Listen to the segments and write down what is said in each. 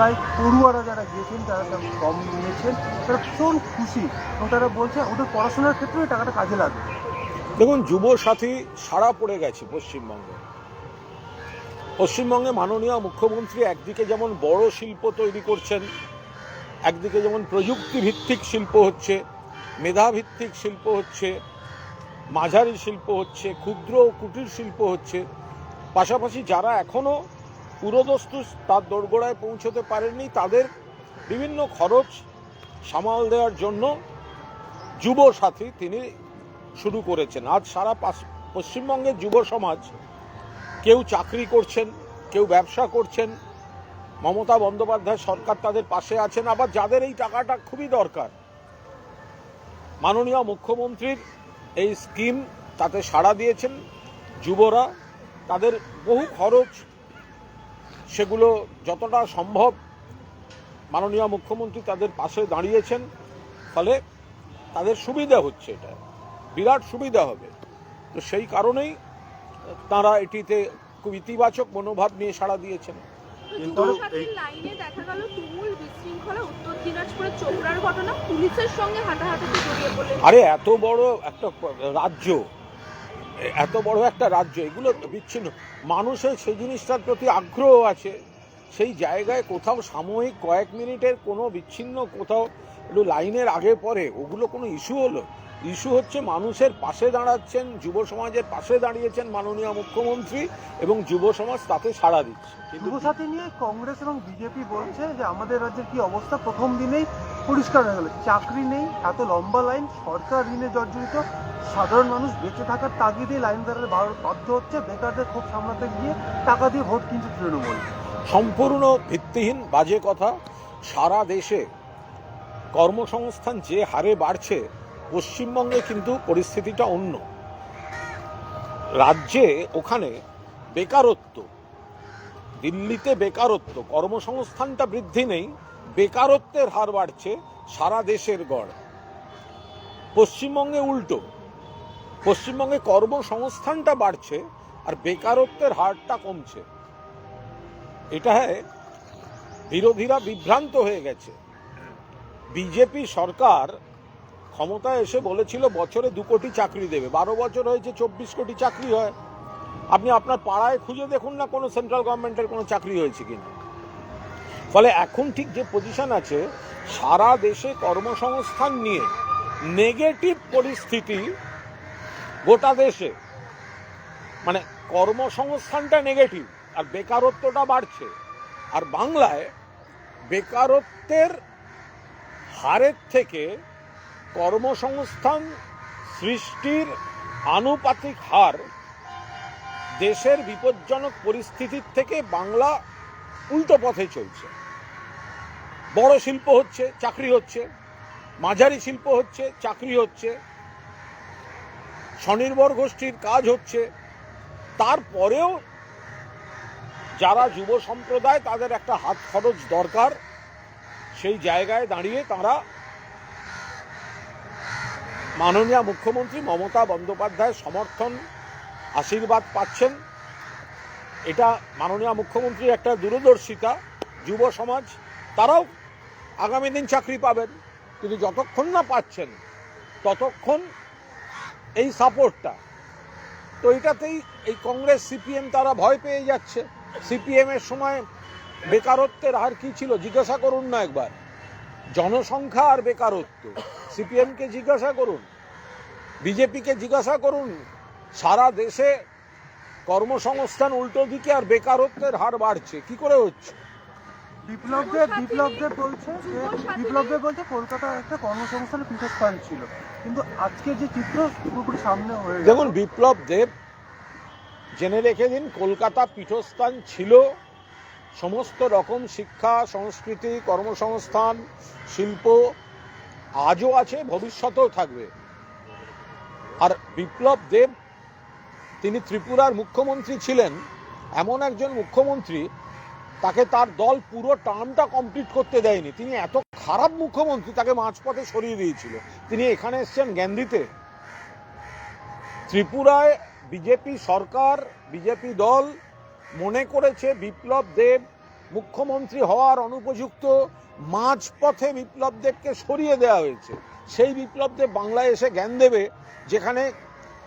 তাই পড়ুয়ারা যারা গিয়েছেন তারা সব কম নিয়েছেন, তারা ভীষণ খুশি এবং তারা বলছে ওদের পড়াশোনার ক্ষেত্রে এই টাকাটা কাজে লাগবে। দেখুন, যুব সাথী সারা পড়ে গেছে পশ্চিমবঙ্গে। পশ্চিমবঙ্গে মাননীয় মুখ্যমন্ত্রী একদিকে যেমন বড় শিল্প তৈরি করছেন, একদিকে যেমন প্রযুক্তি ভিত্তিক শিল্প হচ্ছে, মেধাভিত্তিক শিল্প হচ্ছে, মাঝারি শিল্প হচ্ছে, ক্ষুদ্র ও কুটির শিল্প হচ্ছে, পাশাপাশি যারা এখনও পুরোদস্তু তার দোরগোড়ায় পৌঁছতে পারেননি। তাদের বিভিন্ন খরচ সামাল দেওয়ার জন্য যুব সাথী তিনি শুরু করেছেন। আজ সারা পাশ- পশ্চিমবঙ্গের যুব সমাজ কেউ চাকরি করছেন, কেউ ব্যবসা করছেন। মমতা বন্দ্যোপাধ্যায় সরকার তাদের পাশে আছেন। আবার যাদের এই টাকাটা খুবই দরকার, মাননীয় মুখ্যমন্ত্রীর এই স্কিম তাতে সাড়া দিয়েছেন যুবরা। তাদের বহু খরচ সেগুলো যতটা সম্ভব মাননীয় মুখ্যমন্ত্রী তাদের পাশে দাঁড়িয়েছেন ফলে তাদের সুবিধা হচ্ছে এটা। বিরাট সুবিধা হবে। তো সেই কারণেই তারা এটিতে খুব ইতিবাচক মনোভাব নিয়ে সাড়া দিয়েছেন। কিন্তু লাইনে দেখা গেল তুমুল বিশৃঙ্খলা উত্তর দিনাজপুরের চোপড়ার ঘটনা পুলিশের সঙ্গে হাঁটাহাঁটিতে জড়িয়ে পড়লেন। আরে এত বড় একটা রাজ্য এত বড় একটা রাজ্য, এগুলো বিচ্ছিন্ন। মানুষের সেই জিনিসটার প্রতি আগ্রহ আছে। সেই জায়গায় কোথাও সাময়িক কয়েক মিনিটের কোনো বিচ্ছিন্ন কোথাও একটু লাইনের আগে পরে ওগুলো কোনো ইস্যু হলো? ইস্যু হচ্ছে মানুষের পাশে দাঁড়াচ্ছেন, যুব সমাজের পাশে দাঁড়িয়েছেন মাননীয় মুখ্যমন্ত্রী এবং যুব সমাজ তাতে সাড়া দিচ্ছে। যুবসাথী নিয়ে কংগ্রেস এবং বিজেপি বলছে যে আমাদের রাজ্যের কি অবস্থা? প্রথম দিনেই পরিষ্কার হয়ে গেল। চাকরি নেই, এত লম্বা লাইন, সরকার ঋণে জর্জরিত, সাধারণ মানুষ বেঁচে থাকার তাগিদে লাইন দাঁড়াতে বাধ্য হচ্ছে, বেকারদের ক্ষোভ সামলাতে গিয়ে টাকা দিয়ে ভোট কিনছে তৃণমূল। সম্পূর্ণ ভিত্তিহীন বাজে কথা। সারা দেশে কর্মসংস্থান যে হারে বাড়ছে, পশ্চিমবঙ্গে কিন্তু পরিস্থিতিটা অন্য। রাজ্যে ওখানে বেকারত্ব, দিল্লিতে বেকারত্ব, কর্মসংস্থানটা বৃদ্ধি নেই বেকারত্বের হার বাড়ছে সারা দেশের গড়। পশ্চিমবঙ্গে উল্টো। পশ্চিমবঙ্গে কর্মসংস্থানটা বাড়ছে আর বেকারত্বের হারটা কমছে। এটা বিরোধীরা বিভ্রান্ত হয়ে গেছে। বিজেপি সরকার ক্ষমতায় এসে বলেছিল, বছরে দু কোটি চাকরি দেবে। বারো বছর হয়েছে, চব্বিশ কোটি চাকরি হয়। আপনি আপনার পাড়ায় খুঁজে দেখুন না কোনো সেন্ট্রাল গভর্নমেন্টের কোনো চাকরি হয়েছে কিনা। ফলে এখন ঠিক যে পজিশন আছে, সারা দেশে কর্মসংস্থান নিয়ে নেগেটিভ পরিস্থিতি গোটা দেশে। মানে কর্মসংস্থানটা নেগেটিভ আর বেকারত্বটা বাড়ছে। আর বাংলায় বেকারত্বের হারের থেকে কর্মসংস্থান সৃষ্টির আনুপাতিক হার দেশের বিপজ্জনক পরিস্থিতির থেকে বাংলা উল্টো পথে চলছে। বড় শিল্প হচ্ছে, চাকরি হচ্ছে, মাঝারি শিল্প হচ্ছে, চাকরি হচ্ছে, স্বনির্ভর গোষ্ঠীর কাজ হচ্ছে। তারপরেও যারা যুব সম্প্রদায়, তাদের একটা হাত খরচ দরকার। সেই জায়গায় দাঁড়িয়ে তারা মাননীয় মুখ্যমন্ত্রী মমতা বন্দ্যোপাধ্যায়ের সমর্থন, আশীর্বাদ পাচ্ছেন। এটা মাননীয় মুখ্যমন্ত্রীর একটা দূরদর্শিতা, যুব সমাজ, তারাও আগামী দিন চাকরি পাবেন। কিন্তু যতক্ষণ না পাচ্ছেন, ততক্ষণ এই সাপোর্টটা। তো এটাতেই এই কংগ্রেস, সিপিএম তারা ভয় পেয়ে যাচ্ছে। সিপিএম এর সময় বেকারত্বের হার কি ছিল? জিজ্ঞাসা করুন না একবার। জনসংখ্যা আর বেকারত্ব। সিপিএম কে জিজ্ঞাসা করুন। বিজেপিকে জিজ্ঞাসা করুন। সারা দেশে কর্মসংস্থান উল্টো দিকে আর বেকারত্বের হার বাড়ছে। কি করে হচ্ছে? বিপ্লবদের বিপ্লবদের বলছে যে বিপ্লবদের বলছে কলকাতা একটা কর্মসংস্থানের পীঠস্থান ছিল। কিন্তু আজকে যে চিত্র পুরোপুরি সামনে হয়ে দেখুন বিপ্লব দেব জেনে রেখে দিন কলকাতা পীঠস্থান ছিল। সমস্ত রকম শিক্ষা সংস্কৃতি কর্মসংস্থান শিল্প আজও আছে ভবিষ্যতেও থাকবে। আর বিপ্লব দেব তিনি ত্রিপুরার মুখ্যমন্ত্রী ছিলেন, এমন একজন মুখ্যমন্ত্রী, তাকে তার দল পুরো টার্মটা কমপ্লিট করতে দেয়নি। তিনি এত খারাপ মুখ্যমন্ত্রী, তাকে মাঝপথে সরিয়ে দিয়েছিল। তিনি এখানে এসছেন জ্ঞানদিতে। ত্রিপুরায় বিজেপি সরকার, বিজেপি দল মনে করেছে বিপ্লব দেব মুখ্যমন্ত্রী হওয়ার অনুপযুক্ত, মাঝপথে বিপ্লব দেবকে সরিয়ে দেওয়া হয়েছে। সেই বিপ্লব দেব বাংলায় এসে জ্ঞান দেবে, যেখানে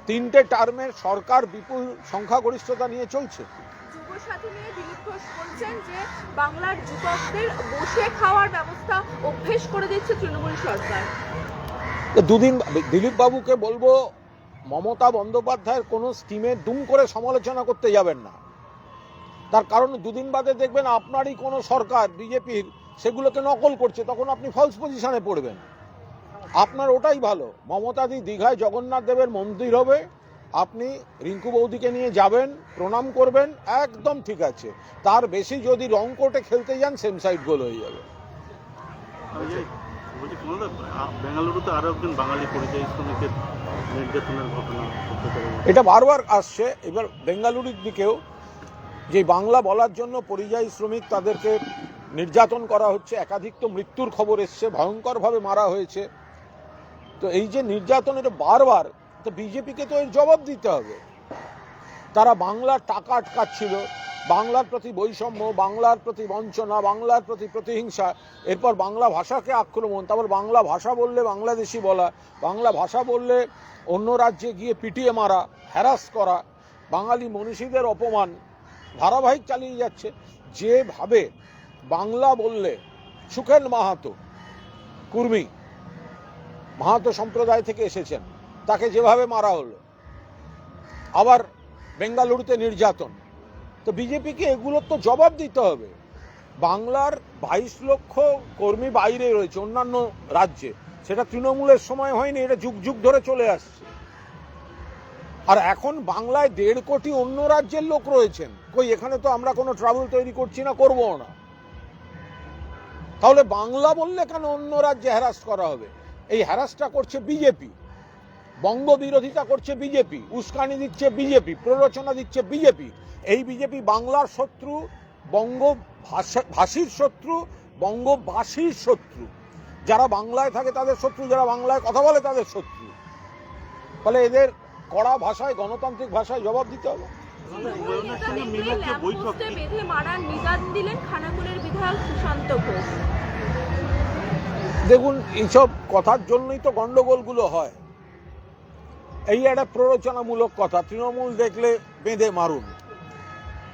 তিনটে টার্মের সরকার বিপুল সংখ্যাগরিষ্ঠতা নিয়ে চলছে। যুব নিয়ে দিলীপ ঘোষ বলছেন যে বাংলার যুবকদের বসে খাওয়ার ব্যবস্থা অভ্যেস করে দিচ্ছে তৃণমূল সরকার। দুদিন দিলীপ বাবুকে বলব মমতা বন্দ্যোপাধ্যায়ের কোনো স্কিমে দুম করে সমালোচনা করতে যাবেন না। তার কারণ দুদিন বাদে দেখবেন আপনারই কোনো সরকার বিজেপির সেগুলোকে নকল করছে তখন আপনি ফলস পজিশনে পড়বেন। আপনার ওটাই ভালো। মমতাদি দীঘায় জগন্নাথ দেবের মন্দির হবে। আপনি রিঙ্কু বৌদিকে নিয়ে যাবেন প্রণাম করবেন একদম ঠিক আছে। তার বেশি যদি রং কোর্টে খেলতে যান সেম সাইড গোল হয়ে যাবে। বেঙ্গালুরুতে একজন বাঙালি পরিযায়ী শ্রমিকের নির্যাতনের ঘটনা এটা বারবার আসছে। এবার বেঙ্গালুরুর দিকেও যে বাংলা বলার জন্য পরিযায়ী শ্রমিক তাদেরকে নির্যাতন করা হচ্ছে একাধিক তো মৃত্যুর খবর এসছে ভয়ঙ্করভাবে মারা হয়েছে। তো এই যে নির্যাতন এটা বারবার, তো বিজেপিকে তো এর জবাব দিতে হবে। তারা বাংলার টাকা আটকাচ্ছিল, বাংলার প্রতি বৈষম্য, বাংলার প্রতি বঞ্চনা, বাংলার প্রতি প্রতিহিংসা, এরপর বাংলা ভাষাকে আক্রমণ, তারপর বাংলা ভাষা বললে বাংলাদেশি বলা, বাংলা ভাষা বললে অন্য রাজ্যে গিয়ে পিটিয়ে মারা হ্যারাস করা, বাঙালি মনীষীদের অপমান, ধারাবাহিক চালিয়ে যাচ্ছে। যেভাবে বাংলা বললে সুখেন মাহাতো, কুর্মী মাহাতো সম্প্রদায় থেকে এসেছেন। তাকে যেভাবে মারা হলো, আবার বেঙ্গালুরুতে নির্যাতন। তো বিজেপিকে এগুলোর তো জবাব দিতে হবে। বাংলার বাইশ লক্ষ কর্মী বাইরে রয়েছে, অন্যান্য রাজ্যে। সেটা তৃণমূলের সময় হয়নি, এটা যুগ যুগ ধরে চলে আসছে। আর এখন বাংলায় দেড় কোটি অন্য রাজ্যের লোক রয়েছেন। কই, এখানে তো আমরা কোনো ট্রাভেল তৈরি করছি না করব না। তাহলে বাংলা বললে কেন অন্য রাজ্যে হ্যারাস করা হবে? এই হ্যারাসটা করছে বিজেপি বঙ্গ বিরোধিতা করছে বিজেপি উস্কানি দিচ্ছে বিজেপি প্ররোচনা দিচ্ছে বিজেপি এই বিজেপি বাংলার শত্রু বঙ্গ ভাষীর শত্রু বঙ্গবাসীর শত্রু যারা বাংলায় থাকে তাদের শত্রু যারা বাংলায় কথা বলে তাদের শত্রু ফলে এদের কড়া ভাষায় গণতান্ত্রিক ভাষায় জবাব দিতে হবে বৈঠক মারার নিদান দিলেন খানাকুলের বিধায়ক সুশান্ত ঘোষ দেখুন, এইসব কথার জন্যই তো গন্ডগোলগুলো হয়। এই একটা প্ররোচনামূলক কথা, তৃণমূল দেখলে বেঁধে মারুন।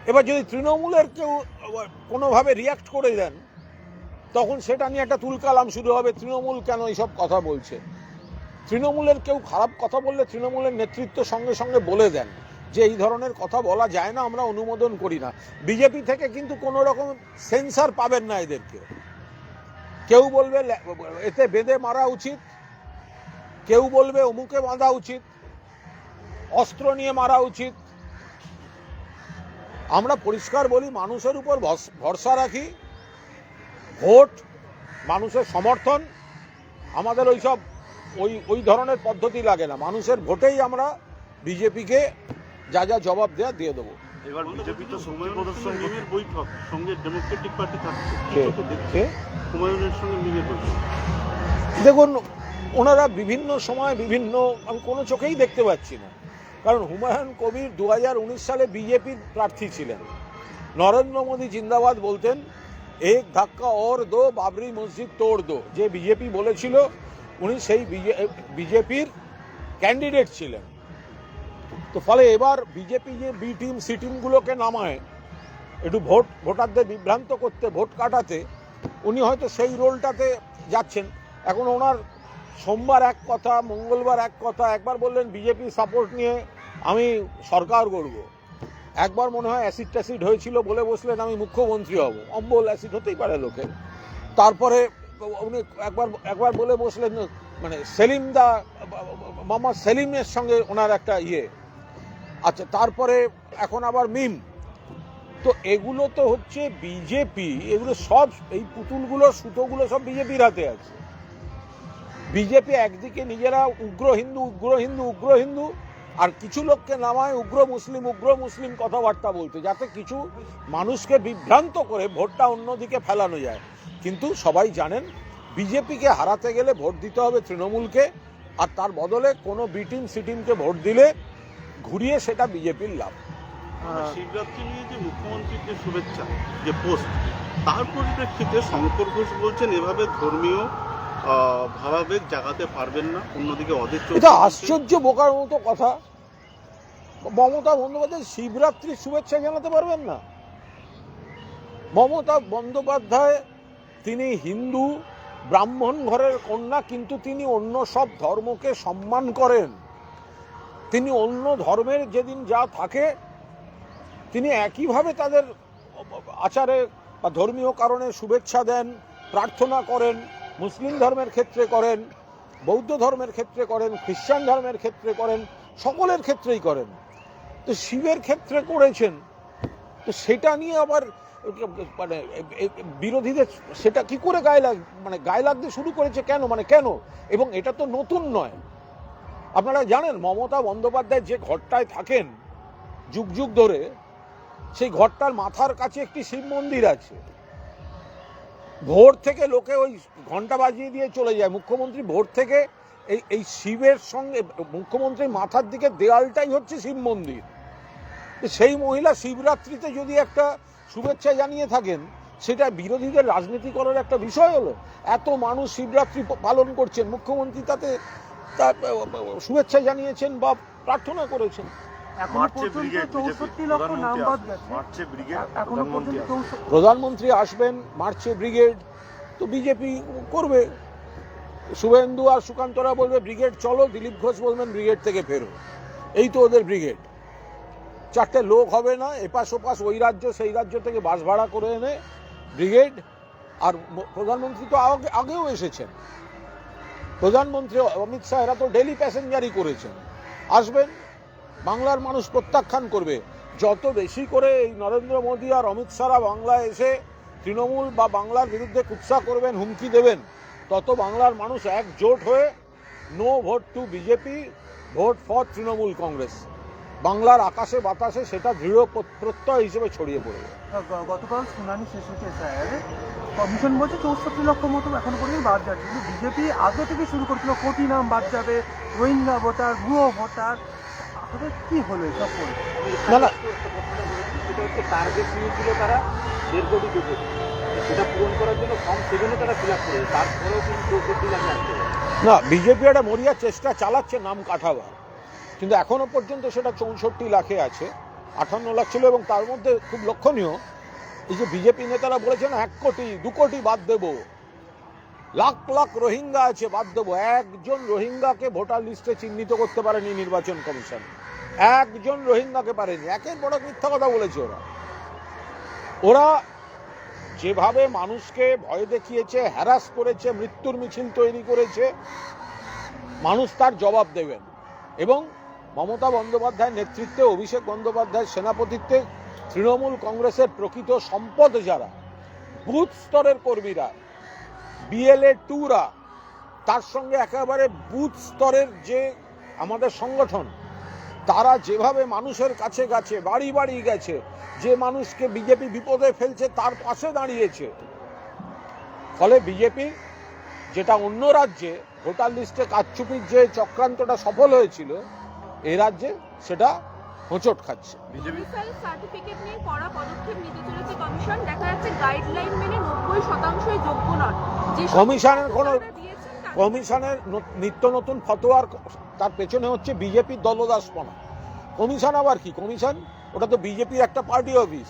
এবার যদি তৃণমূলের কেউ কোনোভাবে রিয়াক্ট করে দেন, তখন সেটা নিয়ে একটা তুলকালাম শুরু হবে, তৃণমূল কেন এইসব কথা বলছে? তৃণমূলের কেউ খারাপ কথা বললে তৃণমূলের নেতৃত্ব সঙ্গে সঙ্গে বলে দেন যে এই ধরনের কথা বলা যায় না, আমরা অনুমোদন করি না। বিজেপি থেকে কিন্তু কোনো রকম সেন্সার পাবেন না এদেরকে। কেউ বলবে এতে বেঁধে মারা উচিত, কেউ বলবে অমুকে বাঁধা উচিত, অস্ত্র নিয়ে মারা উচিত। আমরা পরিষ্কার বলি, মানুষের উপর ভরসা রাখি, ভোট, মানুষের সমর্থন, আমাদের ওই সব ওই ওই ধরনের পদ্ধতি লাগে না। মানুষের ভোটেই আমরা বিজেপিকে যা যা জবাব দেওয়া দিয়ে দেবো। এবার বিজেপি তো সঙ্গে মিমের বৈঠক সঙ্গে ডেমোক্রেটিক পার্টি থাকছে? হুমায়ুনের সঙ্গে মিমের বৈঠক। দেখুন ওনারা বিভিন্ন সময় বিভিন্ন আমি কোনো চোখেই দেখতে পাচ্ছি না। কারণ হুমায়ুন কবির দু হাজার উনিশ সালে বিজেপির প্রার্থী ছিলেন। নরেন্দ্র মোদী জিন্দাবাদ বলতেন এক ধাক্কা ওর দো বাবরি মসজিদ তোড় দো। যে বিজেপি বলেছিল উনি সেই বিজেপির ক্যান্ডিডেট ছিলেন। তো ফলে এবার বিজেপি যে বি টিম, সি টিমগুলোকে নামায়, একটু ভোট, ভোটারদের বিভ্রান্ত করতে, ভোট কাটাতে, উনি হয়তো সেই রোলটাতে যাচ্ছেন। এখন ওনার সোমবার এক কথা, মঙ্গলবার এক কথা, একবার বললেন, বিজেপি সাপোর্ট নিয়ে আমি সরকার গড়ব। একবার মনে হয় অ্যাসিড ট্যাসিড হয়েছিল বলে বসলেন, আমি মুখ্যমন্ত্রী হব। অম্বল অ্যাসিড হতেই পারে লোকের। তারপরে উনি একবার একবার বলে বসলেন মানে সেলিম দা, মামা সেলিমের সঙ্গে ওনার একটা ইয়ে। আচ্ছা তারপরে এখন আবার মিম। তো এগুলো তো হচ্ছে বিজেপি, এগুলো সব এই পুতুলগুলো, সুতোগুলো সব বিজেপির হাতে আছে। বিজেপি একদিকে নিজেরা উগ্র হিন্দু উগ্র হিন্দু উগ্র হিন্দু, আর কিছু লোককে নামায় উগ্র মুসলিম উগ্র মুসলিম কথাবার্তা বলতে, যাতে কিছু মানুষকে বিভ্রান্ত করে ভোটটা অন্যদিকে ফেলানো যায়। কিন্তু সবাই জানেন, বিজেপিকে হারাতে গেলে ভোট দিতে হবে তৃণমূলকে, আর তার বদলে কোনো বি টিম সি টিমকে ভোট দিলে ঘুরিয়ে সেটা বিজেপির লাভ। শিবরাত্রি নিয়ে যে মুখ্যমন্ত্রীর যে শুভেচ্ছা যে পোস্ট তার পরিপ্রেক্ষিতে শঙ্কর ঘোষ বলছেন এভাবে ধর্মীয় ভাবাবেগ জাগাতে পারবেন না। অন্যদিকে অধীর এটা আশ্চর্য বোকার মতো কথা। মমতা বন্দ্যোপাধ্যায় শিবরাত্রির শুভেচ্ছা জানাতে পারবেন না। মমতা বন্দ্যোপাধ্যায় তিনি হিন্দু ব্রাহ্মণ ঘরের কন্যা কিন্তু তিনি অন্য সব ধর্মকে সম্মান করেন। তিনি অন্য ধর্মের যেদিন যা থাকে, তিনি একইভাবে তাদের আচারে বা ধর্মীয় কারণে শুভেচ্ছা দেন, প্রার্থনা করেন, মুসলিম ধর্মের ক্ষেত্রে করেন, বৌদ্ধ ধর্মের ক্ষেত্রে করেন, খ্রিস্টান ধর্মের ক্ষেত্রে করেন, সকলের ক্ষেত্রেই করেন। তো শিবের ক্ষেত্রে করেছেন। তো সেটা নিয়ে আবার মানে বিরোধীদের সেটা কি করে গায়ে লাগ মানে গায়ে লাগতে শুরু করেছে কেন? মানে কেন? এবং এটা তো নতুন নয়। আপনারা জানেন, মমতা বন্দ্যোপাধ্যায় যে ঘরটায় থাকেন, যুগ যুগ ধরে, সেই ঘরটার মাথার কাছে একটি শিব মন্দির আছে। ভোর থেকে লোকে ওই ঘণ্টা বাজিয়ে দিয়ে চলে যায়। মুখ্যমন্ত্রী ভোর থেকে এই এই শিবের সঙ্গে, মুখ্যমন্ত্রীর মাথার দিকে দেয়ালটাই হচ্ছে শিব মন্দির। সেই মহিলা শিবরাত্রিতে যদি একটা শুভেচ্ছা জানিয়ে থাকেন, সেটা বিরোধীদের রাজনীতি করার একটা বিষয় হলো, এত মানুষ শিবরাত্রি পালন করছেন। মুখ্যমন্ত্রী তাতে তা শুভেচ্ছা জানিয়েছেন বা প্রার্থনা করেছেন। এখনও মার্চে পর্যন্ত ব্রিগেড চৌষট্টি বিজেপি লক্ষ নাম প্রধানমন্ত্রী আসবেন। গেছে। মার্চে ব্রিগেড তো বিজেপি করবে। শুভেন্দু আর সুকান্তরা বলবে ব্রিগেড চলো। দিলীপ ঘোষ বলবেন ব্রিগেড থেকে ফেরো। এই তো ওদের ব্রিগেড। চারটে লোক হবে না এপাশ ওপাশ ওই রাজ্য সেই রাজ্য থেকে বাস ভাড়া করে এনে ব্রিগেড আর প্রধানমন্ত্রী তো আগে আগেও এসেছেন। প্রধানমন্ত্রী অমিত শাহ, এরা তো ডেলি প্যাসেঞ্জারই করেছেন। আসবেন, বাংলার মানুষ প্রত্যাখ্যান করবে। যত বেশি করে এই নরেন্দ্র মোদী আর অমিত শাহরা বাংলায় এসে তৃণমূল বা বাংলার বিরুদ্ধে কুৎসা করবেন, হুমকি দেবেন, তত বাংলার মানুষ একজোট হয়ে no vote to BJP vote for Trinamool Congress. বাংলার আকাশে বাতাসে সেটা দৃঢ় প্রত্যয় হিসেবে ছড়িয়ে পড়বে গতকাল শুনানি শেষ হয়েছে স্যার কমিশন বলছে চৌষট্টি লক্ষ মতো এখন পর্যন্ত বাদ যাচ্ছে। কিন্তু বিজেপি আগে থেকে শুরু করছিল কোটি নাম বাদ যাবে রোহিঙ্গা ভোটার ভুয়ো ভোটার। আসলে কি হলো এসব করে না না। সেটা হচ্ছে টার্গেট নিয়েছিল তারা দেড় কোটি দু কোটি সেটা পূরণ করার জন্য ফর্ম সেভেনে তারা ফিল আপ করেছে। তারপরেও কিন্তু চৌষট্টি লাখে আসতে না বিজেপি একটা মরিয়া চেষ্টা চালাচ্ছে নাম কাঠাবার কিন্তু এখনও পর্যন্ত সেটা চৌষট্টি লাখে আছে, আঠান্ন লাখ ছিল এবং তার মধ্যে খুব লক্ষণীয়, এই যে বিজেপি নেতারা বলেছেন এক কোটি, দু কোটি বাদ দেব। লাখ লাখ রোহিঙ্গা আছে, বাদ দেবো। একজন রোহিঙ্গাকে ভোটার লিস্টে চিহ্নিত করতে পারেনি নির্বাচন কমিশন। একজন রোহিঙ্গাকে পারেনি। একের বড় মিথ্যা কথা বলেছে ওরা। ওরা যেভাবে মানুষকে ভয় দেখিয়েছে হ্যারাস করেছে, মৃত্যুর মিছিল তৈরি করেছে, মানুষ তার জবাব দেবেন। এবং মমতা বন্দ্যোপাধ্যায়ের নেতৃত্বে, অভিষেক বন্দ্যোপাধ্যায়ের সেনাপতিত্বে, তৃণমূল কংগ্রেসের প্রকৃত সম্পদ যারা, বুথ স্তরের কর্মীরা বিএলএ টুরা, তার সঙ্গে একেবারে বুথ স্তরের যে আমাদের সংগঠন, তারা যেভাবে মানুষের কাছে গেছে, বাড়ি বাড়ি গেছে, যে মানুষকে বিজেপি বিপদে ফেলছে, তার পাশে দাঁড়িয়েছে। ফলে বিজেপি যেটা অন্য রাজ্যে, ভোটার লিস্টে কারচুপির যে চক্রান্তটা সফল হয়েছিল এ রাজ্যে সেটা হোঁচট খাচ্ছে। সার্টিফিকেট নিয়ে কড়া পদক্ষেপ নিতে চলেছে কমিশন দেখা যাচ্ছে গাইডলাইন মেনে নব্বই শতাংশই যোগ্য নন। কমিশনের কোনো- কমিশনের নিত্য নতুন ফতোয়ার তার পেছনে হচ্ছে বিজেপির দলদাসপনা। কমিশন আবার কি? কমিশন ওটা তো বিজেপির একটা party office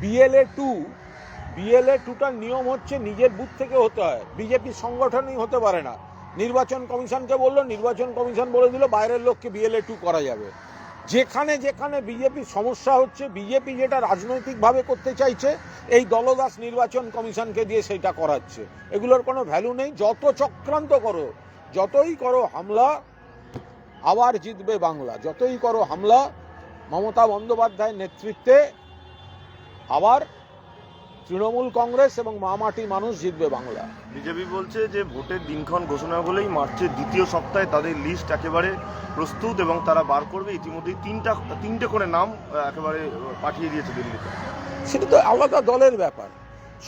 BLA two BLA টুটার নিয়ম হচ্ছে নিজের বুথ থেকে হতে হয়। বিজেপির সংগঠনই হতে পারে না। নির্বাচন কমিশনকে বলল, নির্বাচন কমিশন বলে দিল, বাইরের লোককে বিএলএ টু করা যাবে। যেখানে যেখানে বিজেপির সমস্যা হচ্ছে বিজেপি যেটা রাজনৈতিকভাবে করতে চাইছে, এই দলদাস নির্বাচন কমিশনকে দিয়ে সেটা করাচ্ছে। এগুলোর কোনো ভ্যালু নেই, যত চক্রান্ত করো, যতই করো হামলা, আবার জিতবে বাংলা। যতই করো হামলা, মমতা বন্দ্যোপাধ্যায়ের নেতৃত্বে আবার তৃণমূল কংগ্রেস এবং মামাটি মানুষ জিতবে বাংলা। বিজেপি বলছে যে ভোটের দিনক্ষণ ঘোষণা হলেই মার্চের দ্বিতীয় সপ্তাহে তাদের লিস্ট একেবারে প্রস্তুত এবং তারা বার করবে। ইতিমধ্যেই তিনটা তিনটে করে নাম একেবারে পাঠিয়ে দিয়েছে দিল্লিতে। সেটা তো আলাদা দলের ব্যাপার।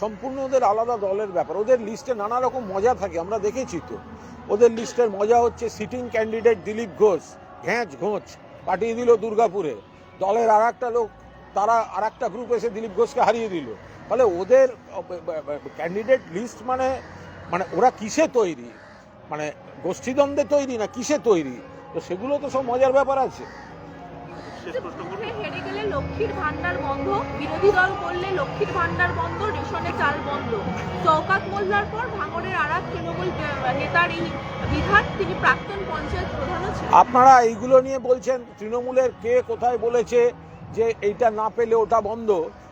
সম্পূর্ণ ওদের আলাদা দলের ব্যাপার। ওদের লিস্টে নানা রকম মজা থাকে আমরা দেখেছি তো। ওদের লিস্টের মজা হচ্ছে সিটিং ক্যান্ডিডেট দিলীপ ঘোষ ঘ্যাঁচ ঘোঁচ পাঠিয়ে দিল দুর্গাপুরে। দলের আর একটা লোক তারা আর একটা গ্রুপ এসে দিলীপ ঘোষকে হারিয়ে দিল। তাহলে ওদের ক্যান্ডিডেট লিস্ট মানে মানে ওরা কিসে তৈরি? মানে গোষ্ঠীদ্বন্দ্বে তৈরি না কিসে তৈরি? তো সেগুলো তো সব মজার ব্যাপার আছে। হেরে গেলে লক্ষ্মীর ভান্ডার বন্ধ বিরোধী দল করলে লক্ষ্মীর ভান্ডার বন্ধ রেশনে চাল বন্ধ। চৌকাত মোল্লার পর ভাঙড়ের আর এক তৃণমূল নেতার এই বিধান তিনি প্রাক্তন পঞ্চায়েত প্রধানও ছিলেন। আপনারা এইগুলো নিয়ে বলছেন তৃণমূলের কে কোথায় বলেছে যে এইটা না পেলে ওটা বন্ধ?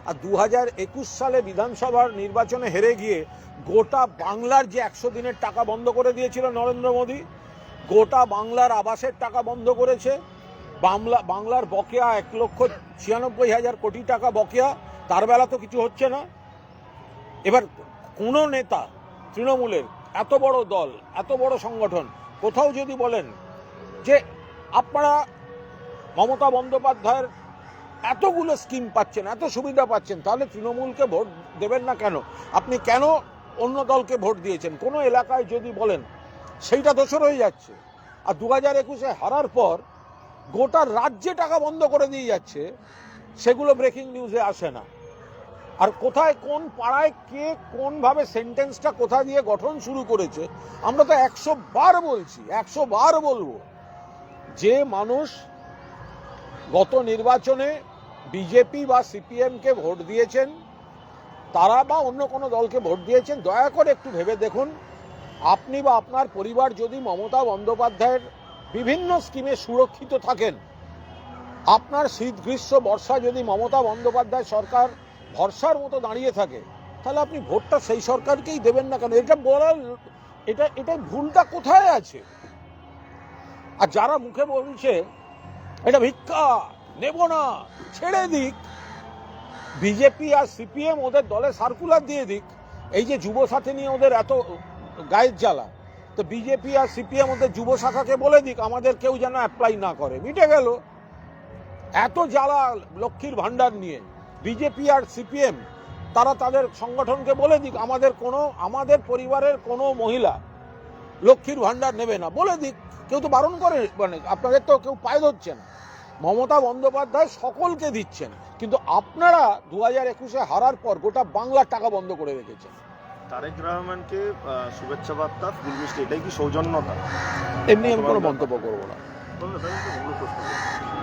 আর দু হাজার একুশ সালে বিধানসভার নির্বাচনে হেরে গিয়ে গোটা বাংলার যে একশো দিনের টাকা বন্ধ করে দিয়েছিল নরেন্দ্র মোদী, গোটা বাংলার আবাসের টাকা বন্ধ করেছে। বাংলা, বাংলার বকেয়া এক লক্ষ ছিয়ানব্বই হাজার কোটি টাকা বকেয়া, তার বেলা তো কিছু হচ্ছে না। এবার কোনো নেতা তৃণমূলের, এত বড় দল, এত বড় সংগঠন, কোথাও যদি বলেন যে আপনারা মমতা বন্দ্যোপাধ্যায়ের এতগুলো স্কিম পাচ্ছেন, এত সুবিধা পাচ্ছেন, তাহলে তৃণমূলকে ভোট দেবেন না কেন? আপনি কেন অন্য দলকে ভোট দিয়েছেন? কোনো এলাকায় যদি বলেন, সেইটা দোষর হয়ে যাচ্ছে। আর দু হাজার একুশে হারার পর গোটা রাজ্যে টাকা বন্ধ করে দিয়ে যাচ্ছে, সেগুলো ব্রেকিং নিউজে আসে না। আর কোথায় কোন পাড়ায় কে কোনভাবে সেন্টেন্সটা কোথা দিয়ে গঠন শুরু করেছে, আমরা তো একশো বার বলছি, একশো বার বলব। যে মানুষ গত নির্বাচনে বিজেপি বা সিপিএমকে ভোট দিয়েছেন, তারা বা অন্য কোনো দলকে ভোট দিয়েছেন, দয়া করে একটু ভেবে দেখুন। আপনি বা আপনার পরিবার যদি মমতা বন্দ্যোপাধ্যায়ের বিভিন্ন স্কিমে সুরক্ষিত থাকেন, আপনার শীত গ্রীষ্ম বর্ষা যদি মমতা বন্দ্যোপাধ্যায় সরকার ভরসার মতো দাঁড়িয়ে থাকে, তাহলে আপনি ভোটটা সেই সরকারকেই দেবেন না কেন? এটা বলার, এটা এটা ভুলটা কোথায় আছে? আর যারা মুখে বলছে, এটা ভিক্ষা নেব না, ছেড়ে দিক। বিজেপি আর সিপিএম ওদের দলে সার্কুলার দিয়ে দিক। এই যে যুব সাথী নিয়ে ওদের এত গায়ের জ্বালা, তো বিজেপি আর সিপিএম ওদের যুব শাখাকে বলে দিক, আমাদের কেউ যেন অ্যাপ্লাই না করে। মিটে গেল। এত জ্বালা লক্ষ্মীর ভাণ্ডার নিয়ে, বিজেপি আর সিপিএম, তারা তাদের সংগঠনকে বলে দিক, আমাদের কোনো, আমাদের পরিবারের কোনো মহিলা লক্ষ্মীর ভাণ্ডার নেবে না। বলে দিক, কেউ তো বারণ করে মানে আপনাদের তো কেউ পায়ে ধরছে না। মমতা বন্দ্যোপাধ্যায় সকলকে দিচ্ছেন কিন্তু আপনারা দু হাজার একুশে হারার পর গোটা বাংলার টাকা বন্ধ করে রেখেছেন। তারেক রহমানকে শুভেচ্ছা বার্তা ফুল মিষ্টি এটাই কি সৌজন্যতা? এমনি আমি কোনো মন্তব্য করব না।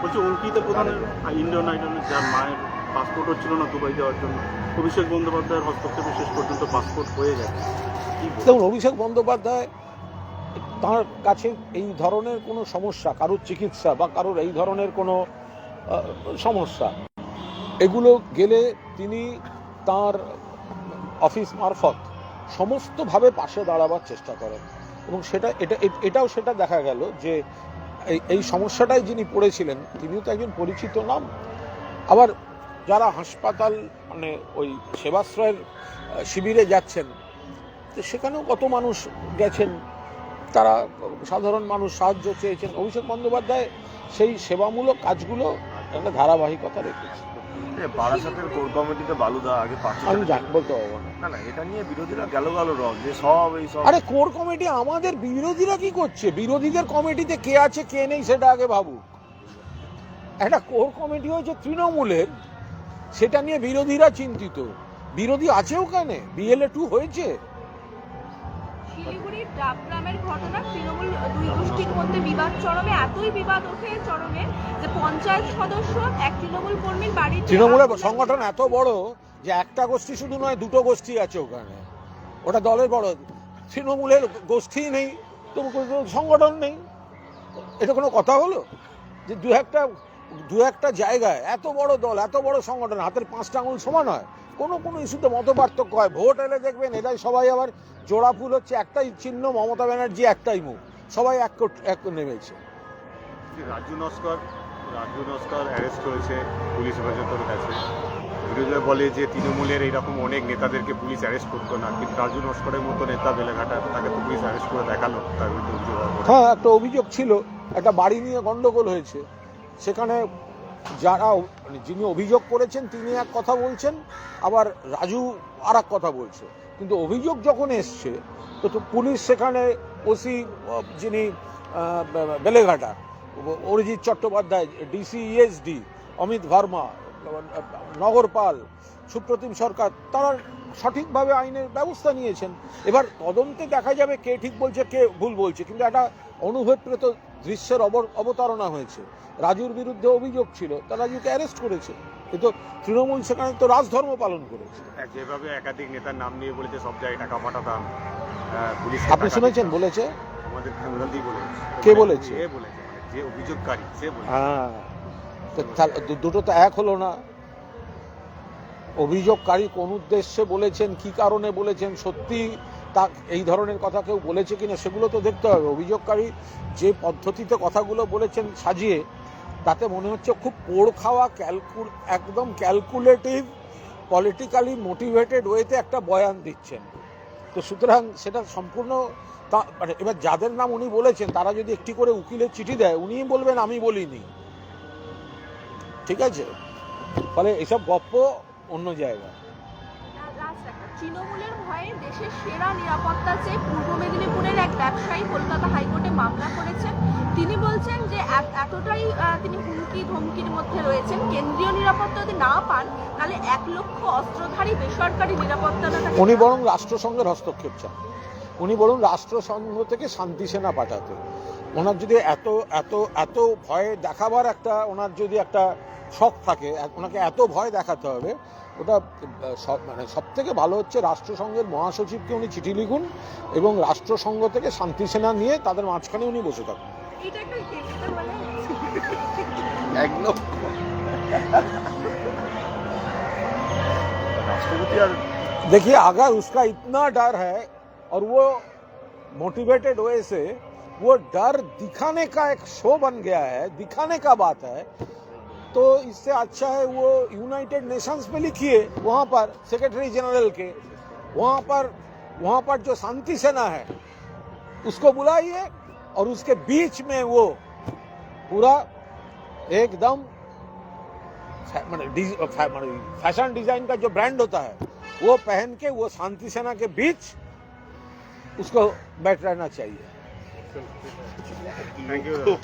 বলছি অঙ্কিতা প্রধানের ইন্ডিয়ান আইডলের যার মায়ের পাসপোর্ট হচ্ছিল না দুবাই যাওয়ার জন্য অভিষেক বন্দ্যোপাধ্যায়ের হস্তক্ষেপে শেষ পর্যন্ত পাসপোর্ট হয়ে গেছে। দেখুন অভিষেক বন্দ্যোপাধ্যায় তার কাছে এই ধরনের কোনো সমস্যা, কারোর চিকিৎসা বা কারোর এই ধরনের কোনো সমস্যা, এগুলো গেলে তিনি তার অফিস মারফত সমস্তভাবে পাশে দাঁড়াবার চেষ্টা করেন। এবং সেটা, এটা, এটাও সেটা দেখা গেল যে এই সমস্যাটাই যিনি পড়েছিলেন, তিনিও তো একজন পরিচিত নাম। আবার যারা হাসপাতাল মানে ওই সেবাশ্রয়ের শিবিরে যাচ্ছেন, তো সেখানেও কত মানুষ গেছেন তারা সাধারণ মানুষ সাহায্য চেয়েছেন। অভিষেক বন্দ্যোপাধ্যায় সেই সেবামূলক কাজগুলো একটা ধারাবাহিকতা রেখেছে। বারাসাতের কোর কমিটিতে বালুদা আগে পার্টি আমি জান বলতে পারব না। না এটা নিয়ে বিরোধীরা গেল গেল রব যে সব এই সব আরে কোর কমিটি আমাদের বিরোধীরা কি করছে? বিরোধীদের কমিটিতে কে আছে কে নেই সেটা আগে ভাবুক। একটা কোর কমিটি হয়েছে তৃণমূলের সেটা নিয়ে বিরোধীরা চিন্তিত। বিরোধী আছে ওখানে বিএলএ টু হয়েছে? ডাবগ্রামের ঘটনা তৃণমূল দুই গোষ্ঠীর মধ্যে বিবাদ চরমে এতই বিবাদ ওঠে চরমে যে পঞ্চায়েত সদস্য এক তৃণমূল কর্মীর বাড়িতে তৃণমূলের সংগঠন এত বড় যে একটা গোষ্ঠী শুধু নয় দুটো গোষ্ঠী আছে ওখানে। ওটা দলের বড়। তৃণমূলের গোষ্ঠী নেই তো কোনো সংগঠন নেই। এটা কোনো কথা হলো? যে দু একটা দু একটা জায়গায় এত বড় দল এত বড় সংগঠন হাতের পাঁচটা আঙুল সমান হয়। কোনো কোনো ইস্যুতে মত পার্থক্য হয়। ভোট এলে দেখবেন এরাই সবাই আবার জোড়া ফুল হচ্ছে একটাই চিহ্ন মমতা ব্যানার্জি একটাই মুখ। সবাই এক এক নেমেছে। রাজু নস্কর রাজু নস্কর অ্যারেস্ট হয়েছে পুলিশ হেফাজতের কাছে। বিরোধীরা বলে যে তৃণমূলের এইরকম অনেক নেতাদেরকে পুলিশ অ্যারেস্ট করতো না কিন্তু রাজু নস্করের মতো নেতা বেলেঘাটা তাকে তো পুলিশ অ্যারেস্ট করে দেখাল তার বিরুদ্ধে অভিযোগ হ্যাঁ একটা অভিযোগ ছিল একটা বাড়ি নিয়ে গন্ডগোল হয়েছে। সেখানে যারা মানে যিনি অভিযোগ করেছেন তিনি এক কথা বলছেন আবার রাজু আর এক কথা বলছে। কিন্তু অভিযোগ যখন এসছে, তো পুলিশ সেখানে ওসি যিনি বেলেঘাটা, অরিজিৎ চট্টোপাধ্যায় ডিসি ইএসডি অমিত ভার্মা নগরপাল সুপ্রতিম সরকার, তারা সঠিকভাবে আইনের ব্যবস্থা নিয়েছেন। এবার তদন্তে দেখা যাবে কে ঠিক বলছে, কে ভুল বলছে। কিন্তু একটা অনুভবপ্রেত দৃশ্যের অবতারণা হয়েছে। রাজুর বিরুদ্ধে অভিযোগ ছিল তা রাজুকে অ্যারেস্ট করেছে। কিন্তু তৃণমূল সেখানে তো রাজধর্ম পালন করেছে। যেভাবে একাধিক নেতার নাম নিয়ে বলেছে সব জায়গায় টাকা পাঠাতাম পুলিশ আপনি শুনেছেন বলেছে? আমাদের বলেছে। কে বলেছে? এ বলেছে মানে যে অভিযোগকারী সে বলেছে। হ্যাঁ দুটো তো এক হলো না। অভিযোগকারী কোন উদ্দেশ্যে বলেছেন কি কারণে বলেছেন সত্যি তা এই ধরনের কথা কেউ বলেছে কিনা সেগুলো তো দেখতে হবে। অভিযোগকারী যে পদ্ধতিতে কথাগুলো বলেছেন সাজিয়ে তাতে মনে হচ্ছে খুব পোড় খাওয়া, ক্যালকুল, একদম ক্যালকুলেটিভ, পলিটিক্যালি মোটিভেটেড ওয়েতে একটা বয়ান দিচ্ছেন। তো সুতরাং সেটা সম্পূর্ণ তা মানে এবার যাদের নাম উনি বলেছেন, তারা যদি একটি করে উকিলের চিঠি দেয়, উনিই বলবেন, আমি বলিনি। ঠিক আছে? ফলে এসব গপ্প অন্য জায়গায়। তৃণমূলের ভয়ে দেশের সেরা নিরাপত্তা চেয়ে পূর্ব মেদিনীপুরের এক ব্যবসায়ী কলকাতা হাইকোর্টে মামলা করেছেন। তিনি বলছেন যে এতটাই তিনি হুমকি ধমকির মধ্যে রয়েছেন। কেন্দ্রীয় নিরাপত্তা যদি না পান, তাহলে এক লক্ষ অস্ত্রধারী বেসরকারি নিরাপত্তাটা তাকে উনি বরং রাষ্ট্রসংঘের হস্তক্ষেপ চান। উনি বরং রাষ্ট্রসংঘ থেকে শান্তি সেনা পাঠাতে। ওনার যদি এত এত এত ভয় দেখাবার একটা, ওনার যদি একটা শখ থাকে, ওনাকে এত ভয় দেখাতে হবে, ওটা সব মানে সব থেকে ভালো হচ্ছে রাষ্ট্রসংঘের মহাসচিবকে উনি চিঠি লিখুন এবং রাষ্ট্রসংঘ থেকে শান্তি সেনা নিয়ে তাদের মাঝখানে উনি বসে থাকুন। এটা একটা এটা মানে একদম রাষ্ট্রপতি আর देखिए अगर उसका इतना डर है और वो मोटिवेटेड वे से वो डर दिखाने का एक शो बन गया है दिखाने का बात है तो इससे अच्छा है वो यूनाइटेड नेशंस में लिखिए वहां पर सेक्रेटरी जनरल के वहां पर वहां पर जो शांति सेना है उसको बुलाइए और उसके बीच में वो पूरा एकदम मतलब मतलब फ़ैशन डिज़ाइन का जो ब्रांड होता है, वो पहन के, वो शांति सेना के बीच उसको बैठ रहना चाहिए। Thank you